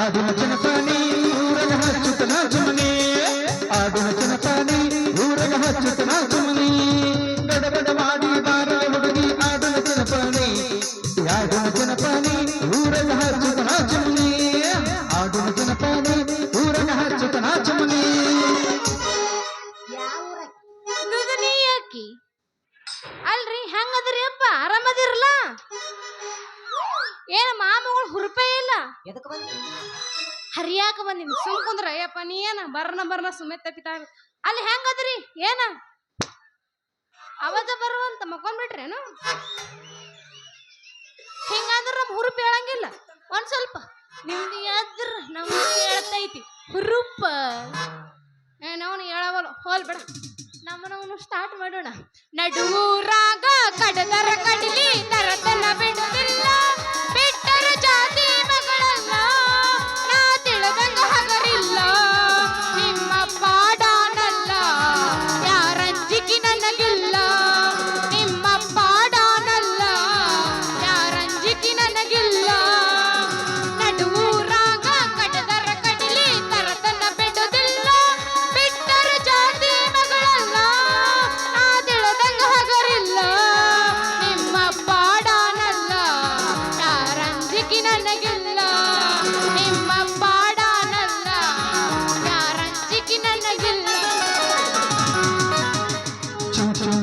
ಆಡುವ ಜನಪಣಿ ಆಡುವ ಜನಪಣಿ ಊರಗ ಹಚ್ಚುತ್ತನ ಇಲ್ಲ ಎದಕ್ ಬಂದಿ? ಹರಿಯಾಕ ಬಂದಿನಿ ಸುಮ್ ಕುಂದ್ರ. ಅಯ್ಯಪ್ಪ, ನೀ ಏನ? ಬರ್ನ ಬರ್ನ ಸುಮ್ಮನೆ ತಪ್ಪಿತಾ ಅಲ್ಲಿ ಹೆಂಗದ್ರಿ? ಏನ? ಅವಾಜ ಬರುವಂತ ಮಕ್ಕೊಂಡ್ಬಿಟ್ರೇನು ಹಿಂಗಾದ್ರ ನಮ್ ಹುರುಪ್ ಹೇಳಂಗಿಲ್ಲ. ಒಂದ್ ಸ್ವಲ್ಪ. ನಿಮ್ದು ಎದ್ರ ನಮ್ಮ ಹೇಳ್ತೈತಿ. ಹುರುಪ. ಏ ನಾವು ಹೇಳವಲ್ಲ ಹೋಲ್ ಬೇಡ. ನಮ್ಮನವನು ಸ್ಟಾರ್ಟ್ ಮಾಡೋಣ. ನಡುವೂರಾಗ ಕಡದರ ಕಡಲಿ ತರತನ ಬಿಡುತ್ತಿಲ್ಲ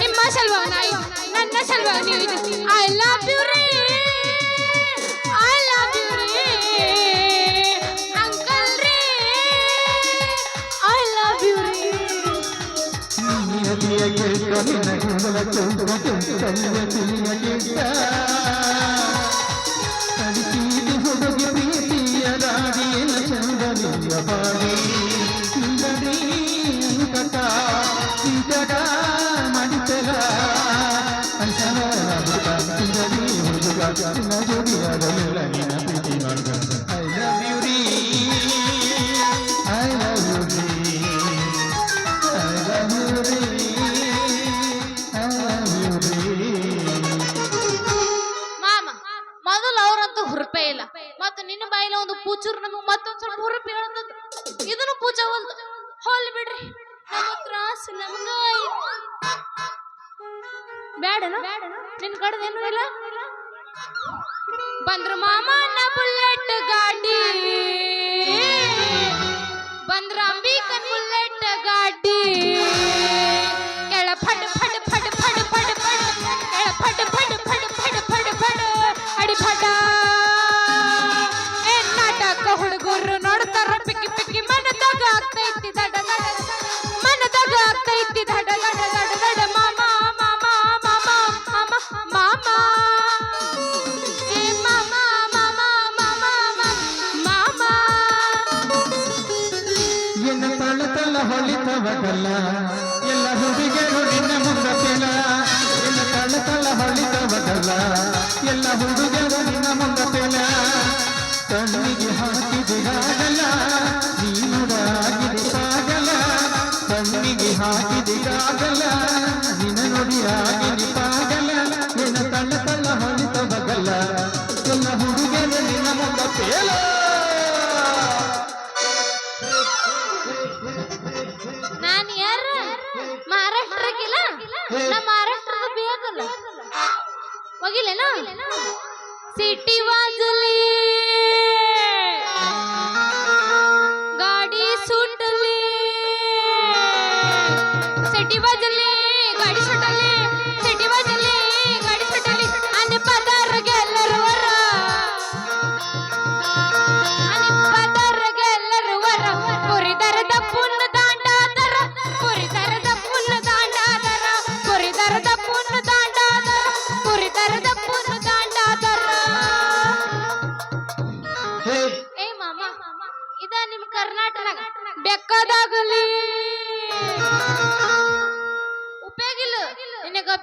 ನಿಮ್ಮ ಸಲುವಾಗಿ ನಾಯಿ ನನ್ನ ಸಲುವಾಗಿ ನೀವು ಐ ಲವ್ ಯು ರೀ ಐ ಲವ್ ಯು ರೀ ಅಂಕಲ್ ರೀ ಐ ಲವ್ ಯು ರೀ ನಿಯತಿಯ ಕೇಳ್ಕೊ ನಿನ್ನ ಗುಂಡಲ ಚೌಕ ಕಲ್ಲಿಯ ತಿಳಿಯ ಕೇಳ್ಕ ನಿನ್ನ ಐ ಲವ್ ಯು ರೀ ಐ ಲವ್ ಯು ರೀ ಐ ಲವ್ ಯು ರೀ ಮಾಮ, ಮೊದಲು ಅವರಂತೂ ಹುರುಪೇ ಇಲ್ಲ. ಮತ್ತು ನಿನ್ನ ಬಾಯಿಲ ಒಂದು ಪೂಚೂರು, ನಮಗೆ ಮತ್ತೊಂದು ಸ್ವಲ್ಪ ಹುರುಪಿ ಹೇಳಂತದ್ದು ಇದನ್ನು ಪೂಜಾ ಒಂದು ಹೋಲ್ ಬಿಡ್ರಿ. ನಮ್ಮ ತ್ರಾಸ ನಮಗ ಕಡದೇನು ಇಲ್ಲ? ಬಂದ್ರ ಮಾಮನ ಬುಲೆಟ್ ಹೊಳಿತವಗಲ್ಲ ಎಲ್ಲ ಹುಡುಗಿಯರು ನಿನ್ನ ಮುಂದಕ್ಕೆಲ ಎಲ್ಲ ತಳ ತಳ ಹೊಳಿತವಗಲ್ಲ ಎಲ್ಲ ಹುಡುಗರು ನಿನ್ನ ಮುಂದಕ್ಕೆಲ ಕಣ್ಣಿಗೆ ಹಾಕಿದಿರಾಗಲ್ಲ ನೀನುಡಾಗಿದೆ ಪಾಗಲ ಕಣ್ಣಿಗೆ ಹಾಕಿದಿರಾಗಲ್ಲ ನಿನ್ನ ನುಡಿಯಾಗಿದೆ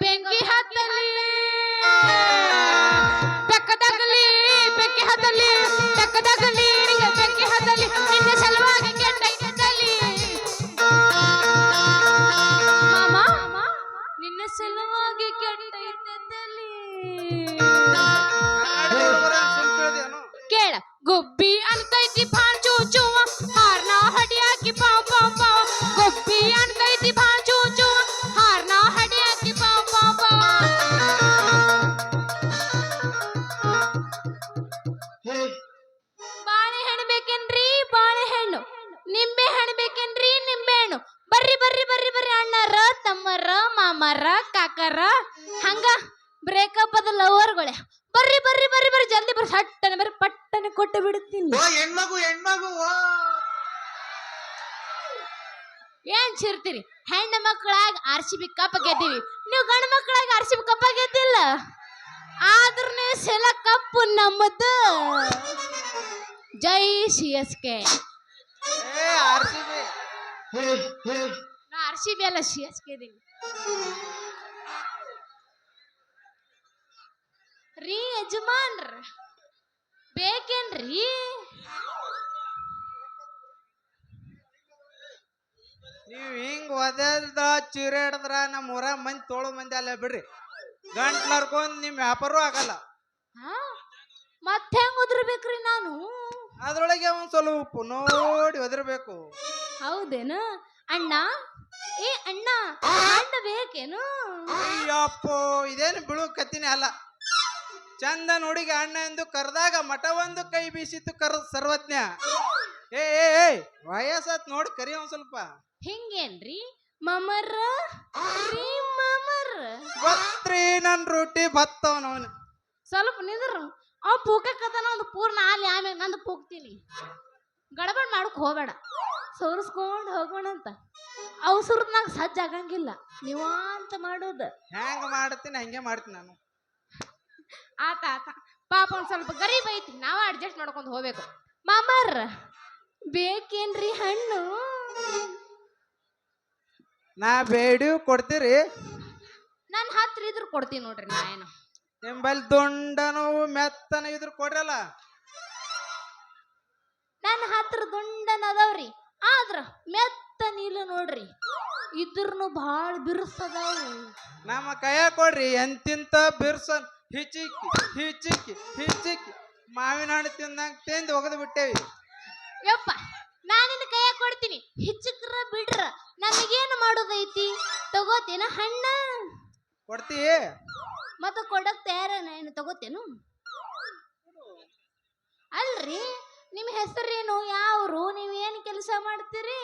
ಬೆಂಕಿ ಹತ್ತಲಿ. ಬೆಕ್ಕದಾಗಲಿ ಬೆಂಕಿ ಹತ್ತಲಿ. ಬೆಕ್ಕದಾಗಲಿ ಬೆಂಕಿ ಹತ್ತಲಿ. ನಿನ್ನ ಸಲುವಾಗಿ ಮಾಮ ನಿನ್ನ ಸಲುವಾಗಿ ಕೆಟ್ಟೈತಲ್ಲಿ ಕೇಳ ಗುಬ್ಬಿ ಅಂತೈತಿ ಭಾಳ ಕಾಕರ ಹಂಗ ಬ್ರೇಕಪ್ ಅದ ಲವರ್ಗಳೇ ಬರ್ರಿ ಬರ್ರಿ ಬರ್ರಿ ಬರ್ರಿ ಜಲ್ದಿ ಬರ್ರಿ. ಸಟ್ಟನೆ ಬರ್ರಿ ಪಟ್ಟನೆ ಕೊಟ್ಟು ಬಿಡುತ್ತೀನಿ ಓ ಹೆಣ್ಮಗು ಹೆಣ್ಮಗು ಏನ್ ಚಿರ್ತೀರಿ? ಹೆಣ್ಣು ಮಕ್ಕಳಾಗಿ ಆರ್ ಸಿ ಬಿ ಕಪ್ಪ ಗೆದ್ದೀವಿ. ನೀವು ಗಂಡು ಮಕ್ಕಳಾಗಿ ಆರ್ ಸಿ ಬಿ ಕಪ್ಪ ಗೆದ್ದಿಲ್ಲ? ಆದ್ರೂ ಸೆಲ ಕಪ್ಪು ನಮ್ಮದು. ಜೈ C S K. R C B ಅಲ್ಲ ಸಿ ಎಸ್ ಕೆ ಇದೀನಿ ರೀ ಯಜಮಾನ್ರ? ಬೇಕೇನ್ರಿ? ನೀವ್ ಹಿಂಗ್ ಒದೆದ ಚಿರಾಡಿದ್ರ ನಮ್ಮ ಊರ ಮಂದಿ ತೋಳು ಮಂದಿ ಅಲ್ಲ ಬಿಡ್ರಿ. ಗಂಟ್ಲರ್ಕೊಂಡ್ ನಿಮ್ ವ್ಯಾಪಾರ ಆಗಲ್ಲ. ಹಾ? ಮತ್ತೆ ಹೆಂಗ್ ಉದ್ರಬೇಕ್ರಿ ನಾನು? ಅದ್ರೊಳಗೆ ಒಂದ್ ಸ್ವಲ್ಪ ನೋಡಿ ಒದರ್ಬೇಕು. ಹೌದೇನು? ಅಣ್ಣ? ಏ ಅಣ್ಣ ಅಣ್ಣ ಬೇಕೇನು? ಅಯ್ಯಪ್ಪೋ ಇದೇನು ಬಿಳು ಕತ್ತಿನೇ ಅಲ್ಲ. ಚಂದ ಹುಡುಗಿ ಅಣ್ಣ ಎಂದು ಕರೆದಾಗ ಮಠ ಒಂದು ಕೈ ಬೀಸಿತ್ತು ಕರ್ ಸರ್ವಜ್ಞ. ಏ ಏ ಏ ವಯಸ್ಸತ್ ನೋಡಿ ಕರಿ ಒಂದ್ ಸ್ವಲ್ಪ. ಹಿಂಗೇನ್ರಿ? ಮಮರ? ರೀ ಮಮರ? ಗೊತ್ತ್ರಿ ನನ್ ರೊಟ್ಟಿ ಬತ್ತವನವನು ಸ್ವಲ್ಪ ನಿಂದ್ರು ಅವ್ ಪೂಕಕ್ಕದನ ಒಂದು ಪೂರ್ಣ ಆಲಿ ಆಮೇಲೆ ನಂದು ಪೂಕ್ತೀನಿ. ಗಡಬಡ್ ಮಾಡಕ್ ಹೋಗ್ಬೇಡ. ಸೋರಿಸ್ಕೊಂಡು ಹೋಗೋಣ ಅಂತ. ಅವಸರದಾಗ ಸಜ್ಜ ಆಗಂಗಿಲ್ಲ ನೀವಾಂತ ಮಾಡೋದು. ಹೆಂಗ ಮಾಡ್ತೀನಿ ಹಂಗೆ ಮಾಡ್ತೀನಿ ನಾನು. ಆತ ಆತ. ಪಾಪ ಒಂದ್ ಸ್ವಲ್ಪ ಗರೀಬ್ ಐತಿ ನಾವ ಅಡ್ಜಸ್ಟ್ ಮಾಡ್ಕೊಂಡು ಹೋಗ್ಬೇಕು. ಮಾಮರ್ ಬೇಕೇನ್ರಿ ಹಣ್ಣು? ನಾ ಬೇಡಿ ಕೊಡ್ತೀರಿ? ನನ್ನ ಹತ್ರ ಇದ್ರ ಕೊಡ್ತೀನಿ ನೋಡ್ರಿ ನಾ ಏನು. ನಿಂಬಲ್ಲಿ ದುಂಡನು ಮೆತ್ತನ ಇದ್ರ ಕೊಡ್ರಲ್ಲ? ನನ್ನ ಹತ್ರ ದುಂಡನ ಅದಾವ್ರಿ ಆದ್ರ ಮೆತ್ತ ನೀಲ ನೋಡ್ರಿ. ಇದ್ರನು ಭಾಳ ಬಿರುಸದಾವು ನಮ್ಮ ಕೈಯ ಕೊಡ್ರಿ ಎಂತಿಂತ ಬಿರ್ಸನ್ ಹಿಚಿಕ್ಕಿ ಹಿಚಿಕ್ಕಿ ಹಿಚಿಕ್ಕಿ ಮಾವಿನ ಹಣ್ಣು ತಿಂದಂಗ ತಿಂದು ಒಗದು ಬಿಟ್ಟೇವಿ. ಯಪ್ಪ ನಾನಿನ ಕೈಯ ಕೊಡ್ತೀನಿ. ಹಿಚ್ಚಕ್ರ ಬಿಡ್ರ ನನಗೇನು ಮಾಡೋದೈತಿ? ತಗೋತೇನ ಹಣ್ಣ? ಕೊಡ್ತಿ ಮತ್ತ ಕೊಡಕ್ ತಯಾರ ಏನು ತಗೋತೇನು? ಅಲ್ರಿ ನಿಮ್ಮ ಹೆಸರೇನು? ಯಾವ್ರು? ನೀವ್ ಏನ್ ಕೆಲಸ ಮಾಡ್ತೀರಿ?